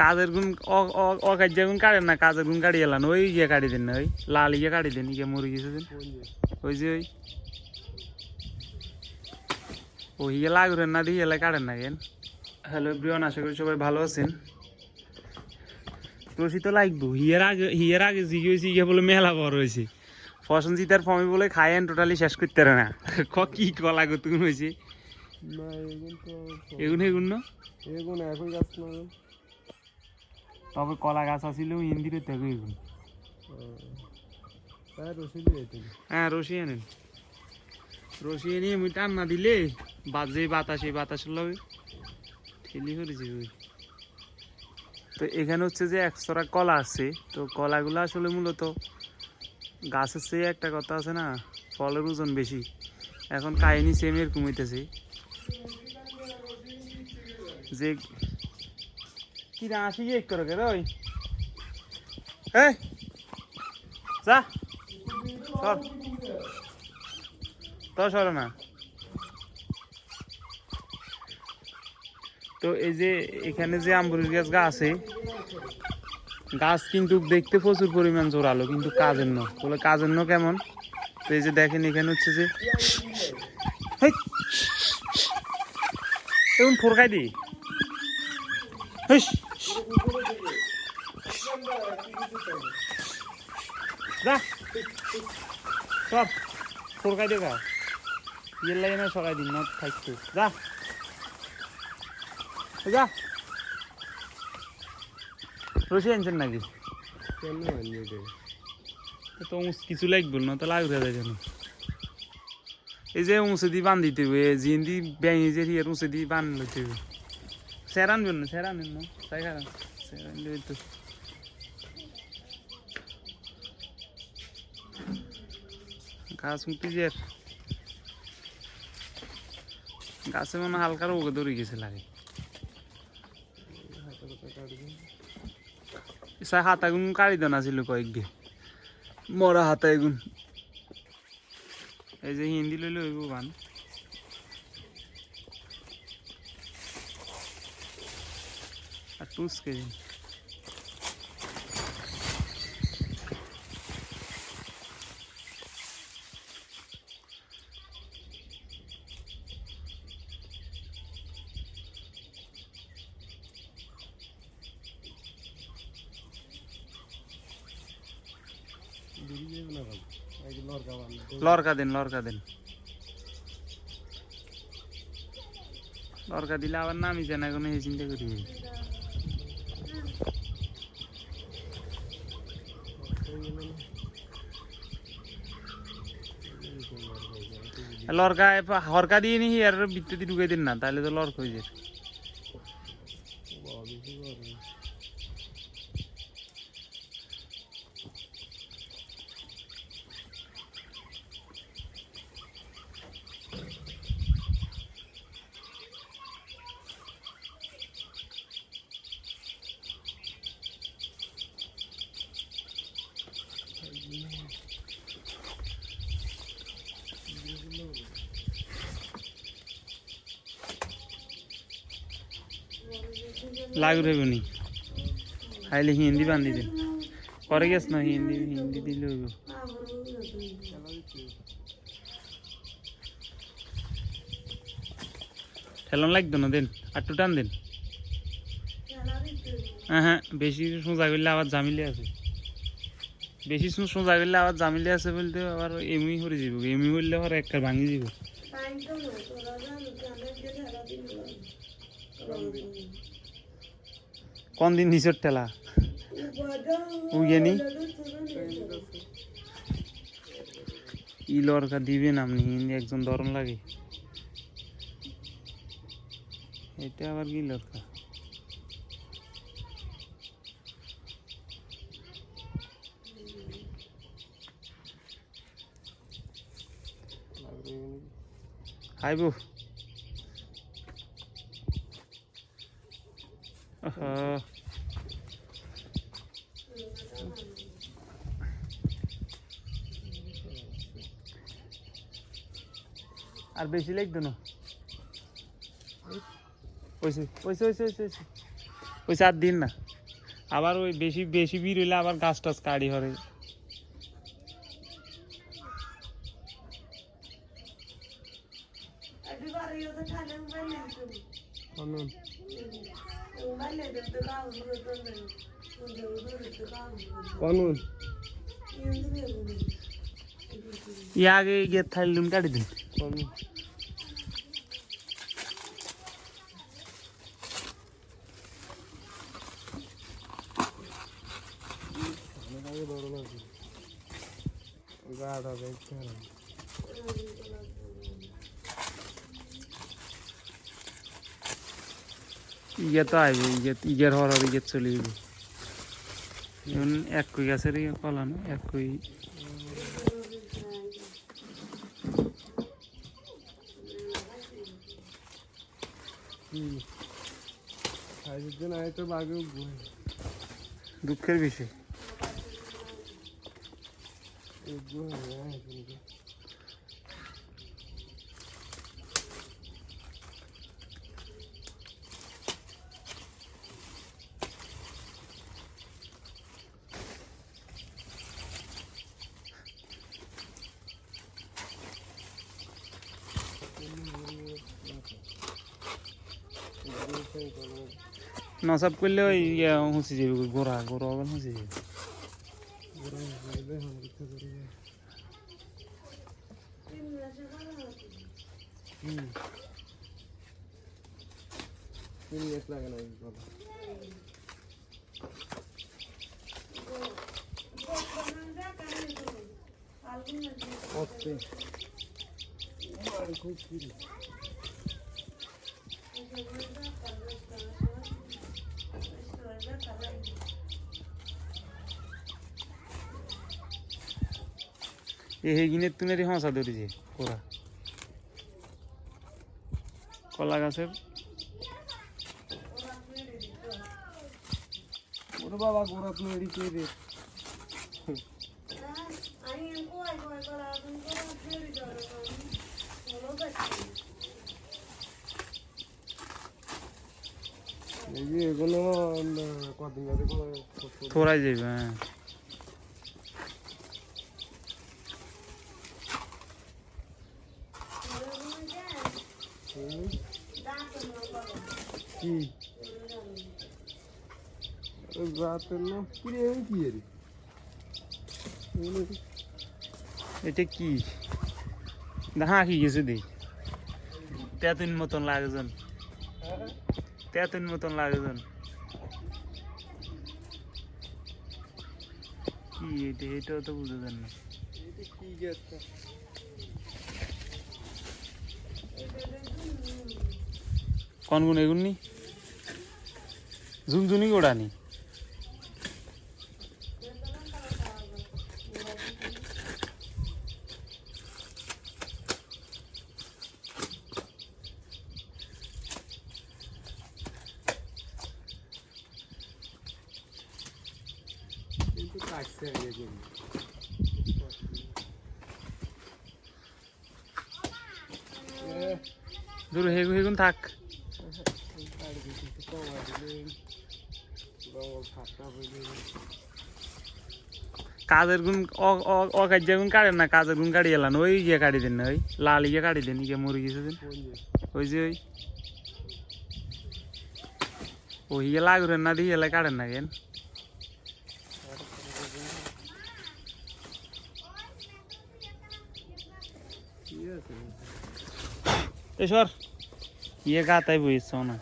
কাজের গুণ অকার্য গুণ কাটেন না কাজের গুণ কাটি এলান। ওই ইয়ে কাটি দেন না ওই লাল ইয়ে কাটি দেন ইয়ে মরে গেছে ওই যে ওই। ওই ইয়ে লাগুরেন না দিয়ে এলে কাটেন না কেন? হ্যালো ব্রিয়ন আশা করি সবাই ভালো আছেন। রশি তো লাগবো। হিয়ের আগে হিয়ের আগে জিগে হয়েছে ইয়ে বলে মেলা বড় হয়েছে। ফসন জিতার ফমি বলে খায়েন টোটালি শেষ করতে পারে না। ক কি কলা গো তুমি হয়েছে? এগুন এগুন না? এগুন একই গাছ না তবে কলা গাছ আছিল হিন্দির থেকে রসি হ্যাঁ রশি আনেন। রশি এনে আমি টান না দিলে বাজে বাতাস এই বাতাস লগে ঠেলি করেছি ওই তো এখানে হচ্ছে যে একশোটা কলা আছে। তো কলাগুলো আসলে মূলত গাছের চেয়ে একটা কথা আছে না ফলের ওজন বেশি। এখন কাহিনি সেম এরকম হইতেছে। যে কি না আসি এক করে কে ওই এই, যা। সর তো সর না। তো এই যে এখানে যে আম্বুরির গাছ গা আছে, গাছ কিন্তু দেখতে প্রচুর পরিমাণ জোরালো, কিন্তু কাজের ন বলে কাজের ন কেমন তো এই যে দেখেন, এখানে হচ্ছে যে! এরকম ফোরকাই দি। হেস! যা। সব ফোরকাই দে গা ইয়ের লাগে না সকাই দিন না থাকতো যা। যা। রসি আনছেন নাকি? তো উঁচ কিছু লাগবে না তো লাগবে যায় কেন এই যে উঁচে দিয়ে বান দিতে হবে জিন দি ব্যাঙে যে হিয়ার উঁচে দিয়ে বান লইতে হবে। সেরান না তাই খারাপ সেরান দেবে তো গাছ মুক্তি যে গাছে মনে হয় হালকা রোগে ধরে গেছে লাগে হাতে কথা কাটবি সা হাতা গুন কাড়ি দেনা ছিল কয়েকদিন মরা হাতা এগুন এই যে হিন্দি লইলে হইব বান আর টুস কেজি দিদি যাবে না ভাই এক লড়কা বান্ধব লরকা দেন লরকা দেন লরকা দিলে আবার নামি জানা কোনো এই চিন্তা করি লরকা হরকা দিয়ে নি আর বিদ্যুৎ ঢুকাই দিন না তাহলে তো লড়ক হয়ে যায়। রইব নি খাইলে হিন্দি বান্ধি দিন পরে গেছ না হিন্দি হিন্দি দিলে হইব ঠেলন লাগতো না দেন আর টু টান দেন হ্যাঁ হ্যাঁ বেশি সোজা করলে আবার জামিলে আছে বেশি সোজা করলে আবার জামিলে আছে বলতে আবার এমনি করে যাব এমনি করলে আবার একটা ভাঙি যাব কোন দিন নিচর ঠেলা? উগেনি ই লরকা দিবেন আপনি একজন দরম লাগে। এটা আবার কি লরকা আইব আহা। আর বেশি লাগতো না। ওইসে ওইসে ওইসে ওইসে ওইসে। ওইসে আর দিন না। আবার ওই বেশি বেশি ভিড় হইলে আবার গাছ টাছ কাড়ি হরে। অনন। অনন ই আগে গিয়ে থাইলুন কাটি দিন অনন অনেক বড় লাগছে গাড়া দেখতে ইয়ে তো আইবে ইয়ে ইয়ের হর হর ইয়ে চলে যাবে এখন এক কই গাছের ইয়ে কলা না এক কই খাইতে দিন আয় তো উঠবো দুঃখের বিষয় নসাব করলে ওই ইয়ে হুঁচি যাবে গোড়া গোড়া আবার হুঁচি যাবে। লাগে না বাবা ওকে খুব ফিরি এ হেগিনের তুনেরই হাঁসা ধরেছে গোড়া কলা গাছের। বাবা গোড়া তুমি এদিকে রে এগুলো কদিন থোড়াই যাবে হ্যাঁ। কি? রাতের এটা কি? দেখা কি গেছে দেই তেতুন মতন লাগজন তেতুন মতন লাগজন কি এটা এটাও তো বুঝে না। কি গেছে কোন গুণ এগুন নি? ঝুনঝুনি গোড়ানি কিন্তু কাটছে আগে জমি দূর হেগু হেগুন থাক। কাজের গুণ অকার্য গুণ কাটেন না, কাজের গুণ কাটি এলান। ওই ইয়ে কাটি দেন ওই লাল ইয়ে কাটি দেন ইয়ে মরে গেছে দেন। ওই যে ওই। ওই ইয়ে লাগুরেন না, দিয়ে এলাই কাটেন না কেন? ঠিক আছে এসর ইয়ে গাতাই বইছ না